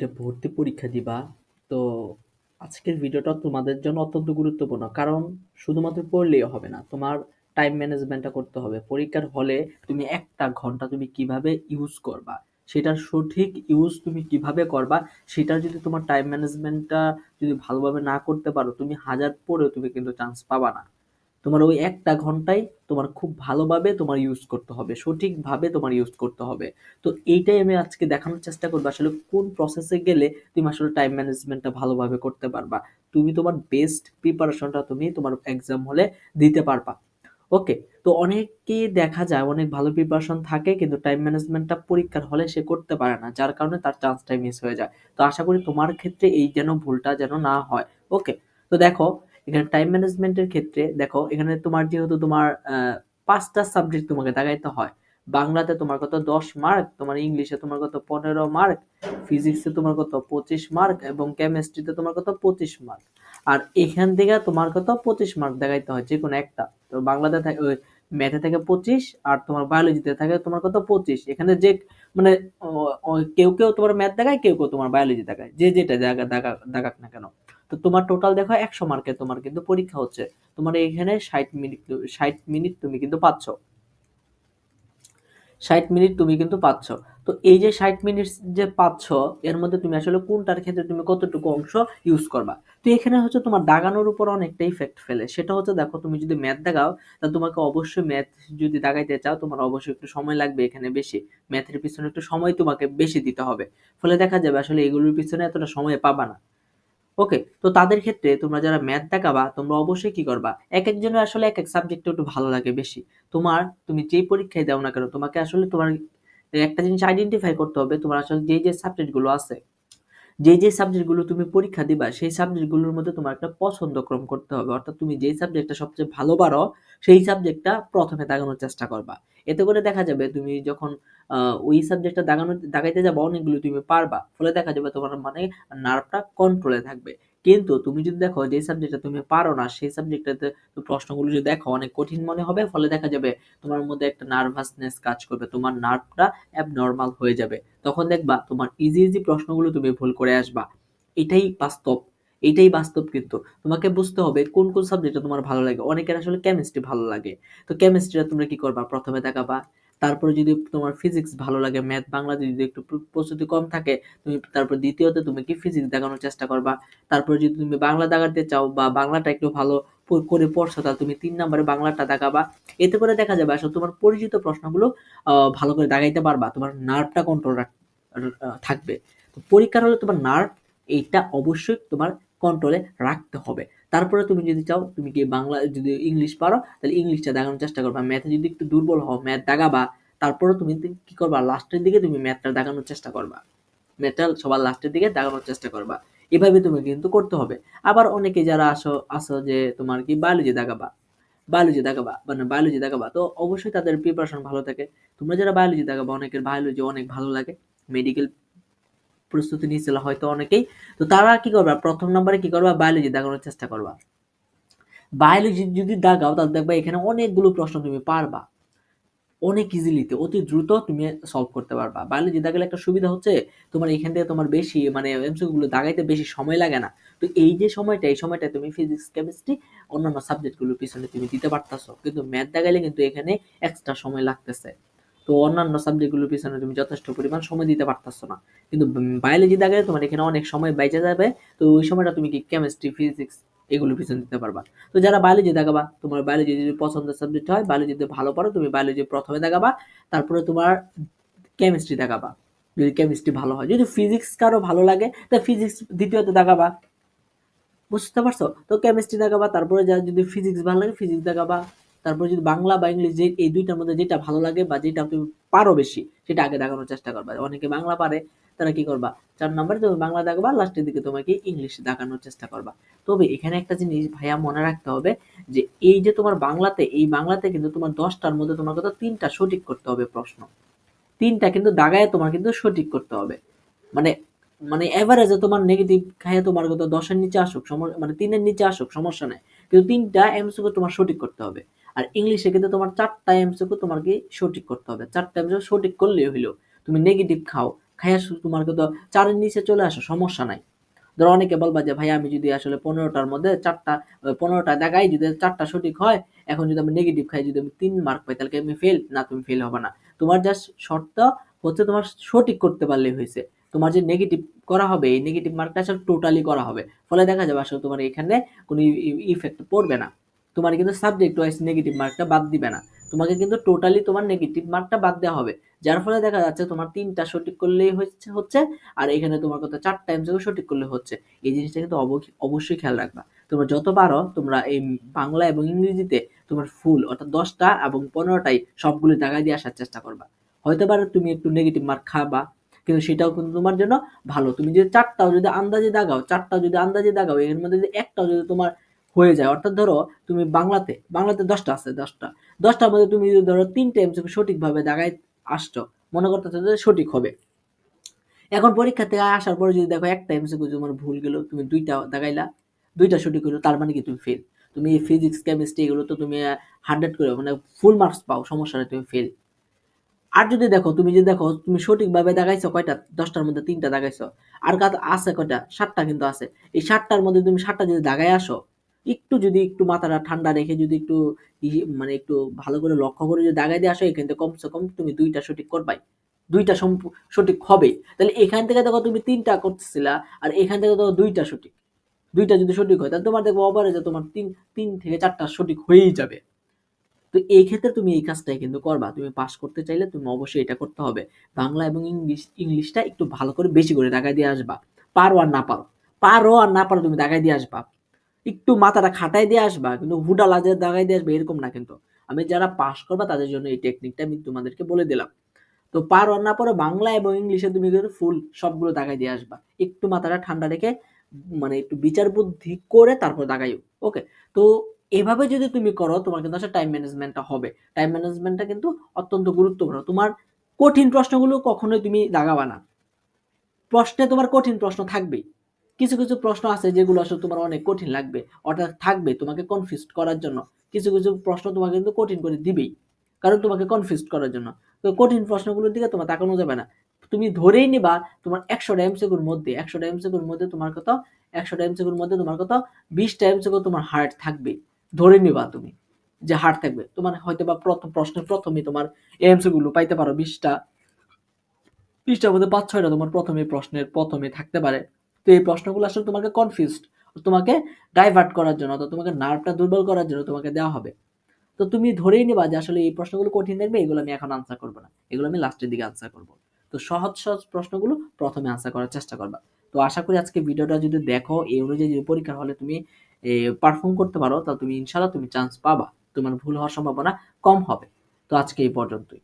বুয়েটে ভর্তি পরীক্ষা দিবা। তো আজকের ভিডিওটা তোমাদের জন্য অত্যন্ত গুরুত্বপূর্ণ। কারণ শুধুমাত্র পড়লেই হবে না, তোমার টাইম ম্যানেজমেন্টটা করতে হবে। পরীক্ষার হলে তুমি একটা ঘণ্টা তুমি কীভাবে ইউজ করবা, সেটার সঠিক ইউজ তুমি কীভাবে করবা সেটার যদি তোমার টাইম ম্যানেজমেন্টটা যদি ভালোভাবে না করতে পারো, তুমি হাজার পড়েও তুমি কিন্তু চান্স পাবা না। তোমার ওই একটা ঘন্টায় তোমার খুব ভালোভাবে তোমার ইউজ করতে হবে, সঠিকভাবে তোমার ইউজ করতে হবে। তো এইটাই আমি আজকে দেখানোর চেষ্টা করব, আসলে কোন প্রসেসে গেলে তুমি আসলে টাইম ম্যানেজমেন্টটা ভালোভাবে করতে পারবা। তুমি তোমার বেস্ট প্রিপারেশনটা তুমি তোমার এক্সাম হলে দিতে পারবা। ওকে তো অনেকেই দেখা যায়, অনেক ভালো প্রিপারেশন থাকে, কিন্তু টাইম ম্যানেজমেন্টটা পরীক্ষার হলে সে করতে পারে না, যার কারণে তার চান্সটাই মিস হয়ে যায়। তো আশা করি তোমার ক্ষেত্রে এই যেন ভুলটা যেন না হয়। ওকে তো দেখো এখানে টাইম ম্যানেজমেন্টের ক্ষেত্রে দেখো, এখানে তোমার যেহেতু তোমার পাঁচটা সাবজেক্ট তোমাকে দেখাইতে হয়। বাংলাতে তোমার কত দশ মার্ক তোমার ইংলিশে তোমার কত পনেরো মার্ক ফিজিক্সে তোমার কত পঁচিশ মার্ক এবং কেমিস্ট্রিতে তোমার কত পঁচিশ মার্ক আর এখান থেকে তোমার কত পঁচিশ মার্ক দেখাইতে হয় যে কোনো একটা। তো বাংলাতে থাকে ম্যাথে থেকে পঁচিশ, আর তোমার বায়োলজিতে থাকে তোমার কত পঁচিশ। এখানে যে মানে কেউ কেউ তোমার ম্যাথ দেখায়, কেউ কেউ তোমার বায়োলজি দেখায়। যে যেটা দেখা, দেখাক না কেন। তো তোমার টোটাল দেখো একশো মার্কের তোমার কিন্তু পরীক্ষা হচ্ছে। তোমার এখানে ষাট মিনিট ষাট মিনিট তুমি কিন্তু পাচ্ছ। ষাট মিনিট তুমি কিন্তু পাচ্ছ। তো এই যে ষাট মিনিট যে পাচ্ছ, এর মধ্যে তুমি আসলে কোনটার ক্ষেত্রে তুমি কতটুকু অংশ ইউজ করবা? তো এখানে হচ্ছে তোমার দাগানোর উপর অনেকটা ইফেক্ট ফেলে। সেটা হচ্ছে দেখো, তুমি যদি ম্যাথ দাগাও, তা তোমাকে অবশ্যই ম্যাথ যদি দাগাইতে চাও, তোমার অবশ্যই একটু সময় লাগবে এখানে বেশি। ম্যাথের পিছনে একটু সময় তোমাকে বেশি দিতে হবে। ফলে দেখা যাবে আসলে এগুলোর পিছনে এতটা সময় পাবা না। ওকে তো তাদের ক্ষেত্রে তোমরা যারা ম্যাথ দেখাবা, তোমরা অবশ্যই কি করবা? এক একজনের আসলে এক এক সাবজেক্টে একটু ভালো লাগে বেশি। তোমার, তুমি যেই পরীক্ষায় দাও না কেন, তোমাকে আসলে তোমার একটা জিনিস আইডেন্টিফাই করতে হবে, তোমার আসলে যে যে সাবজেক্টগুলো আছে যে যে সাবজেক্টগুলো তুমি পরীক্ষা দিবা, সেই সাবজেক্টগুলোর মধ্যে তোমার একটা পছন্দ ক্রম করতে হবে। অর্থাৎ তুমি যেই সাবজেক্টটা সবচেয়ে ভালো পারো, সেই সাবজেক্টটা প্রথমে দাগানোর চেষ্টা করবা। এতে করে দেখা যাবে তুমি যখন ওই সাবজেক্টটা দাগানো, দাগাইতে যাব, অনেকগুলো তুমি পারবা। ফলে দেখা যাবে তোমার মানে নার্ভটা কন্ট্রোলে থাকবে। কিন্তু তুমি যদি দেখো যে সাবজেক্টটা তুমি পারো না, সেই সাবজেক্টটাতে প্রশ্নগুলো যদি দেখো, অনেক কঠিন মনে হবে, ফলে দেখা যাবে তোমার মধ্যে একটা নার্ভাসনেস কাজ করবে, তোমার নার্ভটা অ্যাবনর্মাল হয়ে যাবে। তখন দেখবা তোমার ইজি ইজি প্রশ্নগুলো তুমি ভুল করে আসবা। এটাই বাস্তব এটাই বাস্তব কিন্তু। তোমাকে বুঝতে হবে কোন কোন সাবজেক্টটা তোমার ভালো লাগে। অনেকের আসলে কেমিস্ট্রি ভালো লাগে। তো কেমিস্ট্রিটা তোমরা কি করবা? প্রথমে দেখাবা। তারপরে যদি তোমার ফিজিক্স ভালো লাগে ম্যাথ বাংলা যদি একটু প্রস্তুতি কম থাকে, তুমি তারপর দ্বিতীয়তে তুমি কি ফিজিক্স দেখানোর চেষ্টা করবা? তারপরে যদি তুমি বাংলা দেখাতে চাও বা বাংলাটা একটু ভালো করে পড়ছো তাহলে তুমি তিন নম্বরে বাংলাটা দেখাবা। এতে করে দেখা যাবে আসলে তোমার পরিচিত প্রশ্নগুলো ভালো করে দেখাইতে পারবা, তোমার নার্ভটা কন্ট্রোল থাকবে। তো পরীক্ষার হলে তোমার নার্ভ এইটা অবশ্যই তোমার কন্ট্রোলে রাখতে হবে। তারপরে তুমি যদি চাও, তুমি কি বাংলা, যদি ইংলিশ পারো, তাহলে ইংলিশটা দেখানোর চেষ্টা করবা। ম্যাথে যদি একটু দুর্বল হও, ম্যাথ দেখাবা, তারপরে তুমি কি করবা লাস্টের দিকে তুমি ম্যাথটা দেখানোর চেষ্টা করবা। ম্যাথটা সবার লাস্টের দিকে দেখানোর চেষ্টা করবা। এভাবে তুমি কিন্তু করতে হবে। আবার অনেকে যারা আসো আসো যে তোমার কি বায়োলজি দেখাবা বায়োলজি দেখাবা মানে বায়োলজি দেখাবা, তো অবশ্যই তাদের প্রিপারেশন ভালো থাকে। তোমরা যারা বায়োলজি দেখাবা, অনেকের বায়োলজি অনেক ভালো লাগে। মেডিকেল প্রস্তুতি নিয়েছিল হয়তো অনেকেই। তো তারা কি করবা? প্রথম নম্বরে কি করবা? বায়োলজি দেখানোর চেষ্টা করবা। বায়োলজি যদি দাগাও তাহলে দেখবা এখানে অনেকগুলো প্রশ্ন তুমি পারবা। অনেক ইজিলিতে অতি দ্রুত তুমি সলভ করতে পারবা। বায়োলজি দাগালে একটা সুবিধা হচ্ছে, তোমার এখান থেকে তোমার বেশি মানে এমসিকিউগুলো দাগাইতে বেশি সময় লাগে না। তো এই যে সময়টা, এই সময়টা তুমি ফিজিক্স কেমিস্ট্রি অন্যান্য সাবজেক্টগুলোর পিছনে তুমি দিতে পারতাছো। কিন্তু ম্যাথ দাগাইলে কিন্তু এখানে এক্সট্রা সময় লাগতেছে। তো অন্যান্য সাবজেক্টগুলোর পিছনে তুমি যথেষ্ট পরিমাণ সময় দিতে পারতেছো না। কিন্তু বায়োলজি দাগে তোমার এখানে অনেক সময় বেঁচে যাবে, তো ওই সময়টা তুমি কি কেমিস্ট্রি ফিজিক্স এগুলোর পিছনে দিতে পারবা। তো যারা বায়োলজি দেখাবা, তোমার বায়োলজি যদি পছন্দের সাবজেক্ট হয় বায়োলজিতে ভালো পড়ো, তুমি বায়োলজি প্রথমে দেখাবা, তারপরে তোমার কেমিস্ট্রি দেখাবা। যদি কেমিস্ট্রি ভালো হয়, যদি ফিজিক্স কারও ভালো লাগে, তা ফিজিক্স দ্বিতীয়তে দেখাবা। বুঝতে পারছ? তো কেমিস্ট্রি দেখাবা, তারপরে যা যদি ফিজিক্স ভালো লাগে ফিজিক্স দেখাবা। তারপর যদি বাংলা বা ইংলিশ এই দুইটার মধ্যে যেটা ভালো লাগে বা যেটা তুমি পারো বেশি, সেটা আগে দেখানোর চেষ্টা করবা। অনেকে বাংলা পারে, তারা কি করবা? চার নম্বরে তুমি বাংলা দেখবা, লাস্টের দিকে তোমাকে ইংলিশ দেখানোর চেষ্টা করবা। তবে এখানে একটা জিনিস ভাইয়া মনে রাখতে হবে যে, এই যে তোমার বাংলাতে, এই বাংলাতে কিন্তু তোমার দশটার মধ্যে তোমার কথা তিনটা সঠিক করতে হবে প্রশ্ন। তিনটা কিন্তু দাগায় তোমার কিন্তু সঠিক করতে হবে। মানে মানে এভারেজে তোমার নেগেটিভ খাইয়ে তোমার কত দশের নিচে আসুক মানে তিনের নিচে আসুক, সমস্যা নেই। কিন্তু তিনটা এমসিকিউ তোমার সঠিক করতে হবে। আর ইংলিশে কিন্তু তোমার চারটা এমসিকিউ তোমার কি সঠিক করতে হবে। চারটা এমসিকিউ সঠিক করলেই হইল, তুমি নেগেটিভ খাও, খাইয়া তোমার তো চারের নিচে চলে আসো, সমস্যা নাই। ধরো অনেকে বলবা যে, ভাই, আমি যদি আসলে পনেরোটার মধ্যে চারটা পনেরোটা দেখাই যদি চারটা সঠিক হয়, এখন যদি আমি নেগেটিভ খাই, যদি আমি তিন মার্ক পাই, তাহলে আমি ফেল না, তুমি ফেল হবে না। তোমার জাস্ট শর্ত হচ্ছে তোমার সঠিক করতে পারলেই হয়েছে। তোমার যে নেগেটিভ করা হবে, এই নেগেটিভ মার্কটা আসলে টোটালি করা হবে। ফলে দেখা যাবে আসলে তোমার এখানে কোনো ইফেক্ট পড়বে না। তোমার কিন্তু সাবজেক্ট ওয়াইজ নেগেটিভ মার্কটা বাদ দিবে না। তোমাকে কিন্তু টোটালি তোমার নেগেটিভ মার্কটা বাদ দেওয়া হবে। যার ফলে দেখা যাচ্ছে তোমার তিনটা সঠিক করলেই হচ্ছে হচ্ছে, আর এখানে তোমার কথা চার চারটা এমসিকিউ সঠিক করলে হচ্ছে। এই জিনিসটা কিন্তু অব- অবশ্যই খেয়াল রাখবা। তোমরা যত পারো, তোমরা এই বাংলা এবং ইংরেজিতে তোমার ফুল অর্থাৎ দশটা এবং পনেরোটাই সবগুলো জায়গায় দিয়ে আসার চেষ্টা করবা। হয়তো পারে তুমি একটু নেগেটিভ মার্ক খাবা কিন্তু সেটাও কিন্তু তোমার জন্য ভালো। তুমি যদি চারটাও যদি আন্দাজে দাগাও, চারটাও যদি আন্দাজে দাগাও, এর মধ্যে যদি একটাও যদি তোমার হয়ে যায়, অর্থাৎ ধরো তুমি বাংলাতে বাংলাতে দশটা আছে, দশটা। দশটার মধ্যে তুমি যদি ধরো তিনটে এমসিকিউ সঠিকভাবে দাগায় আসছো, মনে করতেছো যে সঠিক হবে। এখন পরীক্ষা থেকে আসার পরে যদি দেখো একটা এমসিকিউ তোমার ভুল গেলো, তুমি দুইটা দাগাইলা, দুইটা সঠিক হলো, তার মানে কি তুমি ফেল তুমি ফিজিক্স কেমিস্ট্রি এগুলো তো তুমি হান্ড্রেড করে মানে ফুল মার্কস পাও, সমস্যা নেই, তুমি ফেল আর যদি দেখো, তুমি যদি দেখো, তুমি সঠিকভাবে দেখাইছো কয়টা? দশটার মধ্যে তিনটা দেখাইছো। আর কাজ আছে কয়টা? সাতটা কিন্তু আছে। এই সাতটার মধ্যে তুমি সাতটা যদি দাগাই আসো, একটু যদি একটু মাথাটা ঠান্ডা রেখে যদি একটু মানে একটু ভালো করে লক্ষ্য করে যদি দাগাই দিয়ে আসো, এখান থেকে কমসে কম তুমি দুইটা সঠিক করবাই। দুইটা সঠিক হবে তাহলে এখান থেকে দেখো তুমি তিনটা করতেছিলা, আর এখান থেকে দেখো দুইটা সঠিক। দুইটা যদি সঠিক হয়, তাহলে তোমার দেখব ওভারেজে তোমার তিন তিন থেকে চারটা সঠিক হয়েই যাবে। তো এই ক্ষেত্রে তুমি এই কাজটাই কিন্তু করবা। তুমি পাস করতে চাইলে তুমি অবশ্যই এটা করতে হবে। বাংলা এবং ইংলিশ, ইংলিশটা একটু ভালো করে বেশি করে দাগায় দিয়ে আসবা। পারো আর না পারো। পারো আর না পারো তুমি দাগায় দিয়ে আসবা। একটু মাথাটা খাটাই দিয়ে আসবা, কিন্তু হুডা লাজে দাগাই দিয়ে আসবে এরকম না কিন্তু। আমি যারা পাস করবা তাদের জন্য এই টেকনিকটা আমি তোমাদেরকে বলে দিলাম। তো পারো আর না পারো বাংলা এবং ইংলিশে তুমি কিন্তু ফুল সবগুলো দাগাই দিয়ে আসবা। একটু মাথাটা ঠান্ডা রেখে মানে একটু বিচার বুদ্ধি করে তারপর দাগাইও ওকে তো এভাবে যদি তুমি করো, তোমার কিন্তু আসলে টাইম ম্যানেজমেন্টটা হবে। টাইম ম্যানেজমেন্টটা কিন্তু অত্যন্ত গুরুত্বপূর্ণ। তোমার কঠিন প্রশ্নগুলো কখনোই তুমি দাগাবা না। প্রশ্নে তোমার কঠিন প্রশ্ন থাকবেই। কিছু কিছু প্রশ্ন আছে যেগুলো আসলে তোমার অনেক কঠিন লাগবে। অর্থাৎ থাকবে তোমাকে কনফিউজ করার জন্য। কিছু কিছু প্রশ্ন তোমাকে কিন্তু কঠিন করে দিবেই। কারণ তোমাকে কনফিউজ করার জন্য। তো কঠিন প্রশ্নগুলোর দিকে তোমার তাকানো যাবে না। তুমি ধরেই নিবা তোমার একশো একশোটা এমসিকুর মধ্যে, একশো একশোটা এমসিকুর মধ্যে তোমার কত একশোটা এমসিকুর মধ্যে তোমার কত বিশটা এমসিকু তোমার হার্ট থাকবে। ধরে নিবা তুমি যে হার্ড থাকবে। তোমার হয়তো বা প্রথম প্রশ্নের প্রথমে তোমার এমসিগুলো পাইতে পারো বিশটা। বিশটার মধ্যে পাঁচ, ছয়টা তোমার প্রথমে প্রশ্নের প্রথমে থাকতে পারে। তো এই প্রশ্নগুলো আসলে তোমাকে কনফিউজড তোমাকে ডাইভার্ট করার জন্য অথবা তোমাকে নার্ভটা দুর্বল করার জন্য তোমাকে দেওয়া হবে। তো তুমি ধরেই নিবা যে আসলে এই প্রশ্নগুলো কঠিন দেখবে, এগুলো আমি এখন আনসার করব না। এগুলো আমি লাস্টের দিকে আনসার করব। তো সহজ সহজ প্রশ্নগুলো প্রথমে আনসার করার চেষ্টা করবা। তো আশা করি আজকে ভিডিওটা যদি দেখো, এই অনুযায়ী যদি পরীক্ষা হলে তুমি পারফর্ম করতে পারো তা তুমি ইনশাল্লাহ তুমি চান্স পাবা। তোমার ভুল হওয়ার সম্ভাবনা কম হবে। তো আজকে এই পর্যন্তই।